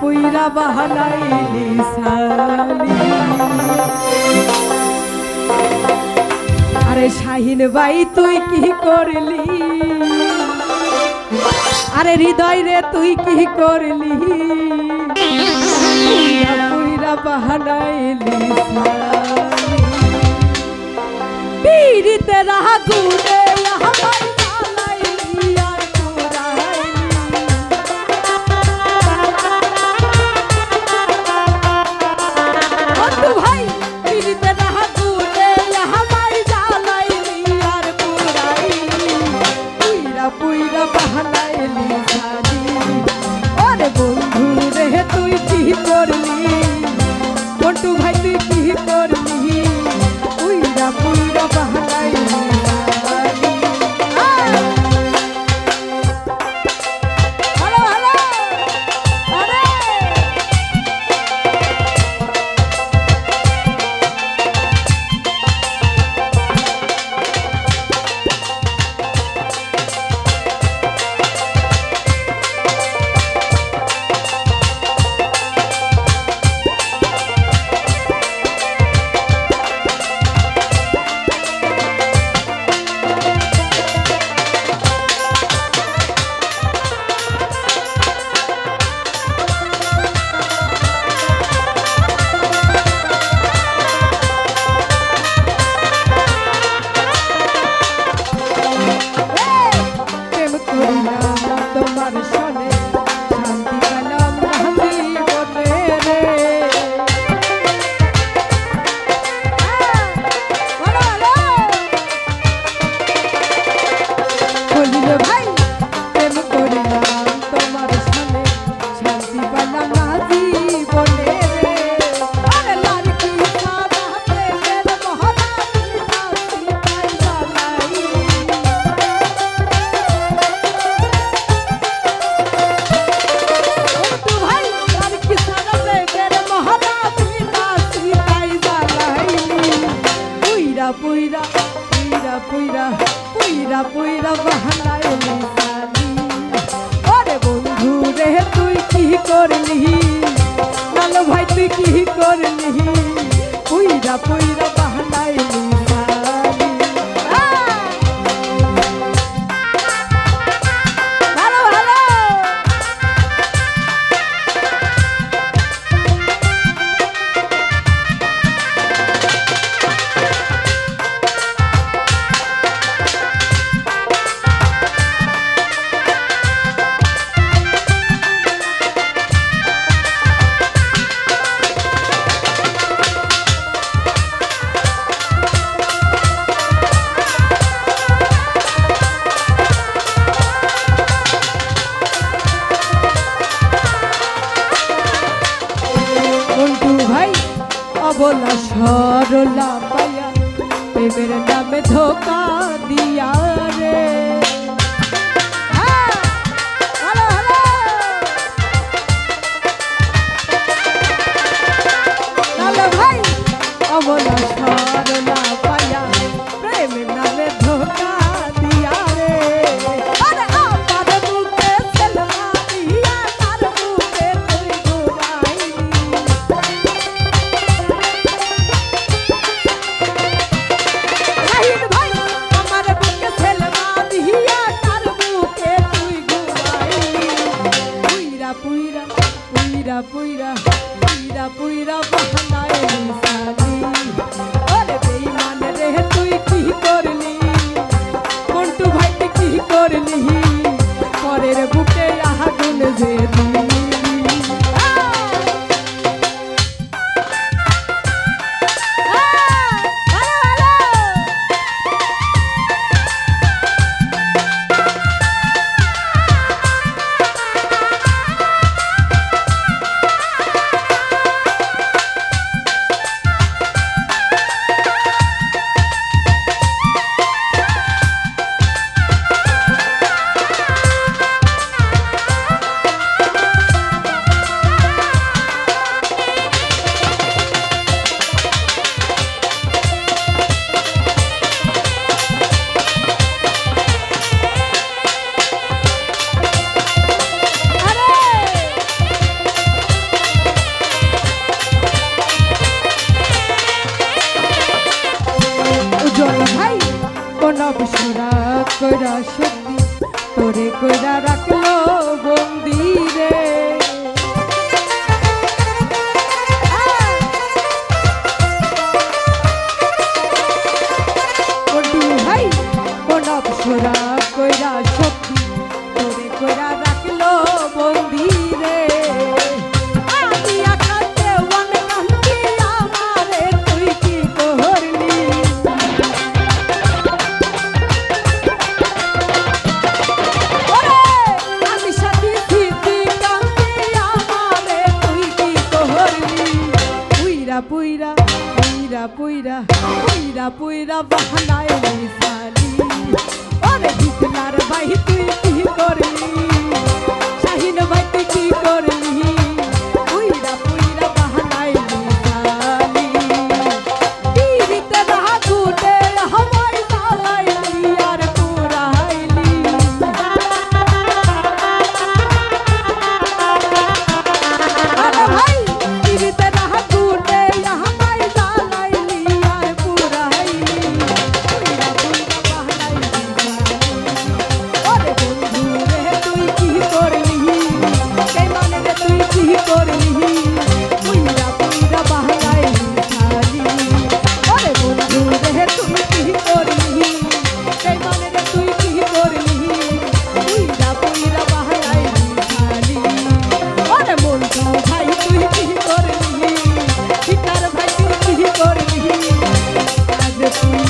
পুইরা বাহানাইলি সালি। আরে শাহিন ভাই, তুই কি করলি? আরে হৃদয় রে, তুই কি করলি? পুইরা পুইরা বাহানাইলি সালি। পীড়িতে রাহা ভাই পীড়িতে তোমার পুইরা পুইরা বাহানায় সালি ওরে বন্ধু রে, তুই কি করলি? লালো ভাই, তুই কি করলি? পুইরা পুইরা অবলা সরলা পায়া প্রেমের নামে ধোকা দিয়া। পুইরা পুইরা পুইরা পুইরা বাহানাইলি সালি ওরে বেঈমান রে, তুই কি করলি? মন্টু ভাই কি করলি? পরের বুকে আগুন যে দিলি। কইরা সত্যি তোরে কইরা রাখল বন্দি রে। কোন অপসরা পুইরা পুইরা বাহানায় নিশানি ওরে ভিতনার ভাই, তুই কি করলি? শাহিন ভাই, তুই কি করলি? তুই কি করলি সীতার ভাই তুই কি তুই